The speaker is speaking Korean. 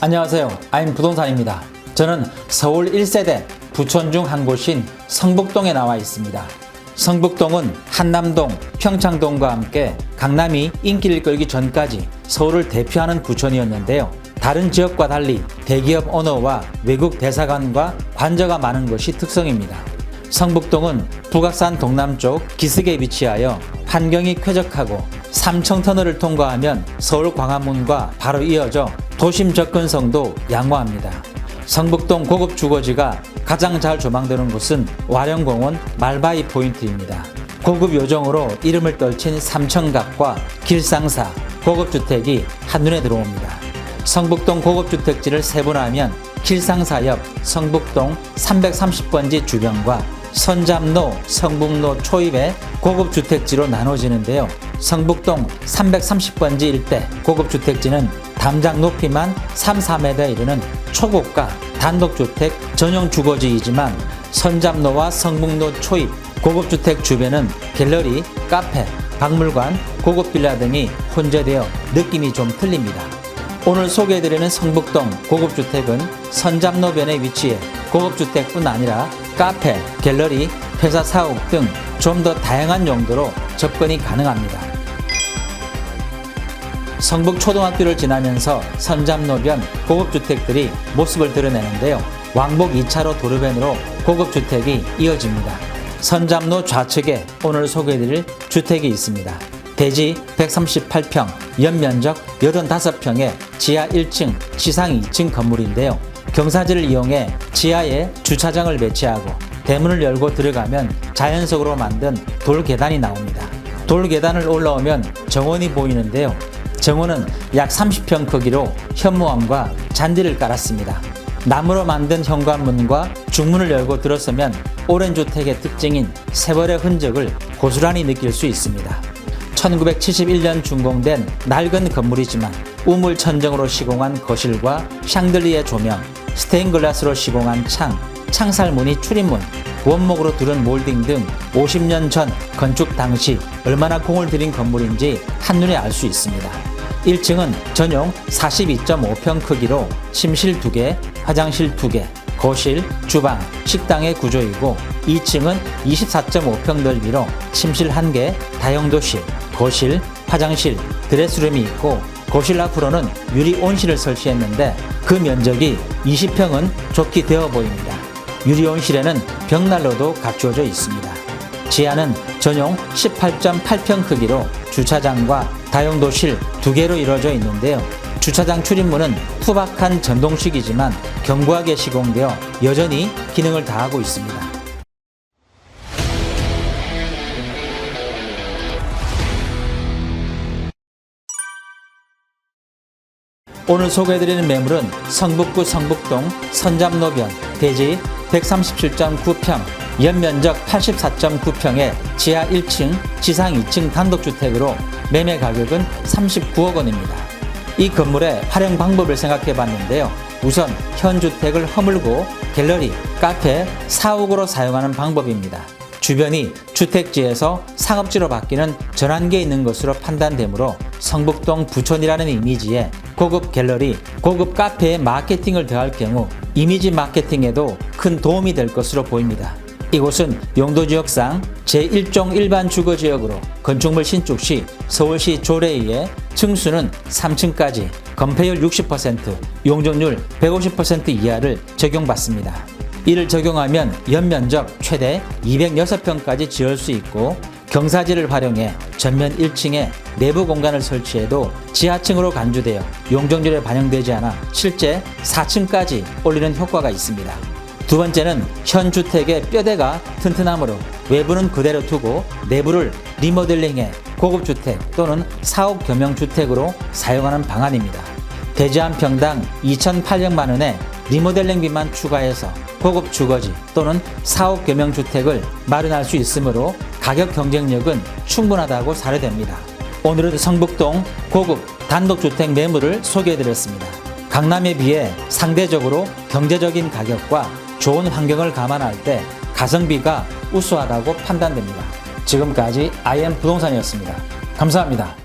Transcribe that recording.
안녕하세요. 아임 부동산입니다. 저는 서울 1세대 부촌 중한 곳인 성북동에 나와 있습니다. 성북동은 한남동, 평창동과 함께 강남이 인기를 끌기 전까지 서울을 대표하는 부촌이었는데요. 다른 지역과 달리 대기업 오너와 외국 대사관과 관저가 많은 것이 특성입니다. 성북동은 북악산 동남쪽 기슭에 위치하여 환경이 쾌적하고 삼청터널을 통과하면 서울 광화문과 바로 이어져 도심 접근성도 양호합니다. 성북동 고급 주거지가 가장 잘 조망되는 곳은 와령공원 말바이 포인트입니다. 고급 요정으로 이름을 떨친 삼청각과 길상사 고급 주택이 한눈에 들어옵니다. 성북동 고급 주택지를 세분화하면 길상사 옆 성북동 330번지 주변과 선잡로, 성북로 초입의 고급 주택지로 나눠지는데요. 성북동 330번지 일대 고급 주택지는 담장 높이만 3, 4m에 이르는 초고가 단독주택 전용 주거지이지만 선잡로와 성북로 초입 고급주택 주변은 갤러리, 카페, 박물관, 고급 빌라 등이 혼재되어 느낌이 좀 틀립니다. 오늘 소개해드리는 성북동 고급주택은 선잡로변에 위치해 고급주택뿐 아니라 카페, 갤러리, 회사 사옥 등 좀 더 다양한 용도로 접근이 가능합니다. 성북초등학교를 지나면서 선잡로변 고급주택들이 모습을 드러내는데요. 왕복 2차로 도로변으로 고급주택이 이어집니다. 선잡로 좌측에 오늘 소개해드릴 주택이 있습니다. 대지 138평, 연면적 85평의 지하 1층, 지상 2층 건물인데요. 경사지를 이용해 지하에 주차장을 배치하고 대문을 열고 들어가면 자연석으로 만든 돌 계단이 나옵니다. 돌 계단을 올라오면 정원이 보이는데요. 정원은 약 30평 크기로 현무암과 잔디를 깔았습니다. 나무로 만든 현관문과 중문을 열고 들어서면 오랜 주택의 특징인 세월의 흔적을 고스란히 느낄 수 있습니다. 1971년 준공된 낡은 건물이지만 우물 천정으로 시공한 거실과 샹들리에 조명, 스테인글라스로 시공한 창, 창살무늬 출입문, 원목으로 두른 몰딩 등 50년 전 건축 당시 얼마나 공을 들인 건물인지 한눈에 알 수 있습니다. 1층은 전용 42.5평 크기로 침실 2개, 화장실 2개, 거실, 주방, 식당의 구조이고 2층은 24.5평 넓이로 침실 1개, 다용도실, 거실, 화장실, 드레스룸이 있고 거실 앞으로는 유리 온실을 설치했는데 그 면적이 20평은 좋게 되어 보입니다. 유리 온실에는 벽난로도 갖추어져 있습니다. 지하는 전용 18.8평 크기로 주차장과 다용도실 두 개로 이루어져 있는데요. 주차장 출입문은 투박한 전동식이지만 견고하게 시공되어 여전히 기능을 다하고 있습니다. 오늘 소개해드리는 매물은 성북구 성북동 선잡로변 대지 137.9평, 연면적 84.9평의 지하 1층, 지상 2층 단독주택으로 매매 가격은 39억 원입니다. 이 건물의 활용 방법을 생각해 봤는데요. 우선 현 주택을 허물고 갤러리, 카페, 사옥으로 사용하는 방법입니다. 주변이 주택지에서 상업지로 바뀌는 전환기에 있는 것으로 판단되므로 성북동 부촌이라는 이미지에 고급 갤러리, 고급 카페에 마케팅을 더할 경우 이미지 마케팅에도 큰 도움이 될 것으로 보입니다. 이곳은 용도 지역상 제1종 일반 주거 지역으로 건축물 신축 시 서울시 조례에 층수는 3층까지 건폐율 60%, 용적률 150% 이하를 적용받습니다. 이를 적용하면 연면적 최대 206평까지 지을 수 있고 경사지를 활용해 전면 1층에 내부 공간을 설치해도 지하층으로 간주되어 용적률에 반영되지 않아 실제 4층까지 올리는 효과가 있습니다. 두 번째는 현 주택의 뼈대가 튼튼하므로 외부는 그대로 두고 내부를 리모델링해 고급 주택 또는 사옥 겸용 주택으로 사용하는 방안입니다. 대지 한 평당 2,800만 원에 리모델링비만 추가해서 고급 주거지 또는 사옥 겸용 주택을 마련할 수 있으므로 가격 경쟁력은 충분하다고 사례됩니다. 오늘은 성북동 고급 단독주택 매물을 소개해드렸습니다. 강남에 비해 상대적으로 경제적인 가격과 좋은 환경을 감안할 때 가성비가 우수하다고 판단됩니다. 지금까지 IM 부동산이었습니다. 감사합니다.